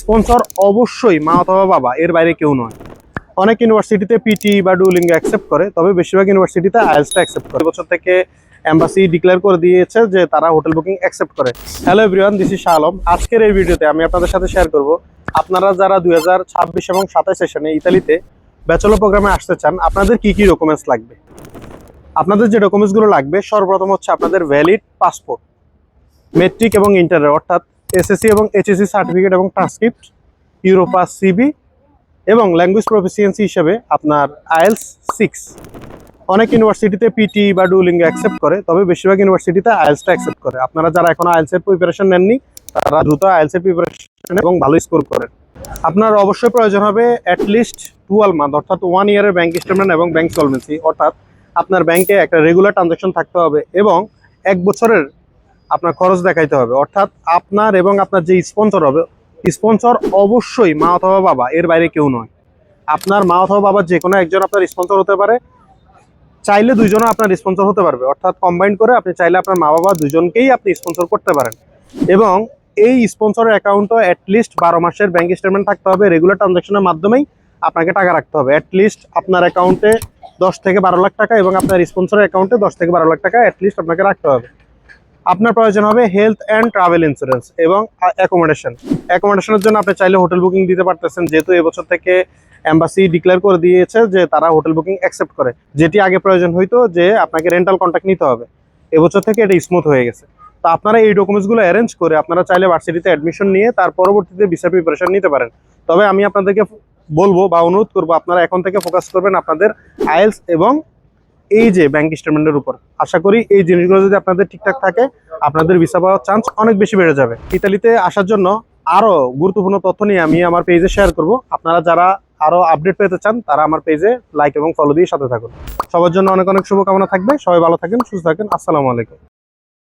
Sponsor অবশ্যই মা অথবা বাবা, এর বাইরে কেউ নয়। অনেক ইউনিভার্সিটিতে পিটি বা ডুলিঙ্গো অ্যাকসেপ্ট করে, তবে বেশিরভাগ ইউনিভার্সিটিতে আইএলসটা অ্যাকসেপ্ট করে। বছর থেকে এম্বাসি ডিক্লেয়ার করে দিয়েছে যে তারা হোটেল বুকিং অ্যাকসেপ্ট করে। Hello everyone this is Shah Alam আজকের এই ভিডিওতে আমি আপনাদের সাথে শেয়ার করব, আপনারা যারা দুই হাজার ছাব্বিশ এবং সাতাশ সেশনে ইতালিতে ব্যাচেলর প্রোগ্রামে আসতে চান, আপনাদের কি কি ডকুমেন্টস লাগবে? আপনাদের যে ডকুমেন্টসগুলো লাগবে, সর্বপ্রথম হচ্ছে আপনাদের ভ্যালিড পাসপোর্ট মেট্রিক এবং ইন্টারের অর্থাৎ এসএসসি এবং এইচএসসি সার্টিফিকেট এবং ট্রান্সক্রিপ্ট ইউরোপাস সিবি এবং ল্যাঙ্গুয়েজ প্রফিসিয়েন্সি হিসেবে আপনার আয়েলস সিক্স অনেক ইউনিভার্সিটিতে পিটি বা ডুলিঙ্গো অ্যাকসেপ্ট করে, তবে বেশিরভাগ ইউনিভার্সিটিতে আয়েলসটা অ্যাকসেপ্ট করে। আপনারা যারা এখন আয়েলসের প্রিপারেশন নেননি, তারা দ্রুত আয়েলসের প্রিপারেশন এবং ভালো স্কোর করেন। আপনার অবশ্যই প্রয়োজন হবে অ্যাটলিস্ট টুয়েলভ মান্থ অর্থাৎ ওয়ান ইয়ারের ব্যাঙ্ক স্টেটমেন্ট এবং ব্যাঙ্ক সলভেন্সি অর্থাৎ আপনার ব্যাংকে একটা রেগুলার ট্রানজাকশন থাকতে হবে এবং এক বছরের আপনার খরচ দেখাইতে হবে। অর্থাৎ আপনার এবং আপনার যে স্পন্সর হবে স্পন্সর অবশ্যই মা অথবা বাবা, এর বাইরে কেউ নয়। আপনার মা অথবা বাবা যে কোনো একজন আপনার স্পন্সর হতে পারে। চাইলে দুজনও আপনার স্পন্সর হতে পারবে। অর্থাৎ কম্বাইন করে আপনি চাইলে আপনার মা বাবা দুজনকেই আপনি স্পন্সর করতে পারেন। এবং এই স্পন্সরের অ্যাকাউন্টও অ্যাটলিস্ট বারো মাসের ব্যাংক স্টেটমেন্ট থাকতে হবে। রেগুলার ট্রানজাকশনের মাধ্যমেই আপনাকে টাকা রাখতে হবে। অ্যাটলিস্ট আপনার অ্যাকাউন্টে দশ থেকে বারো লাখ টাকা এবং আপনার স্পন্সরের অ্যাকাউন্টে দশ থেকে বারো লাখ টাকা অ্যাটলিস্ট আপনাকে রাখতে হবে। আপনার প্রয়োজন হবে হেলথ অ্যান্ড ট্রাভেল ইন্স্যুরেন্স এবং অ্যাকোমোডেশন অ্যাকোমোডেশনের জন্য আপনি চাইলে হোটেল বুকিং দিতে পারতেছেন, যেহেতু এবছর থেকে এম্বাসি ডিক্লেয়ার করে দিয়েছে যে তারা হোটেল বুকিং অ্যাকসেপ্ট করে। যেটি আগে প্রয়োজন হইতো যে আপনাকে রেন্টাল কন্ট্যাক্ট নিতে হবে। এবছর থেকে এটা স্মুথ হয়ে গেছে। তো আপনারা এই ডকুমেন্টসগুলো অ্যারেঞ্জ করে আপনারা চাইলে ভার্সিটিতে অ্যাডমিশন নিয়ে তার পরবর্তীতে ভিসা প্রিপারেশন নিতে পারেন। তবে আমি আপনাদেরকে বলব বা অনুরোধ করব, আপনারা এখন থেকে ফোকাস করবেন আপনাদের আইএলস এবং এই যে ব্যাংক স্টেটমেন্টের উপর। আশা করি এই জিনিসগুলো যদি আপনাদের ঠিকঠাক থাকে, আপনাদের ভিসা পাওয়ার চান্স অনেক বেশি বেড়ে যাবে। ইতালিতে আসার জন্য আরও গুরুত্বপূর্ণ তথ্য নিয়ে আমি আমার পেজে শেয়ার করব। আপনারা যারা আরও আপডেট পেতে চান, তারা আমার পেজে লাইক এবং ফলো দিয়ে সাথে থাকুন। সবার জন্য অনেক অনেক শুভকামনা থাকবে। সবাই ভালো থাকেন, সুস্থ থাকেন। আসসালামু আলাইকুম।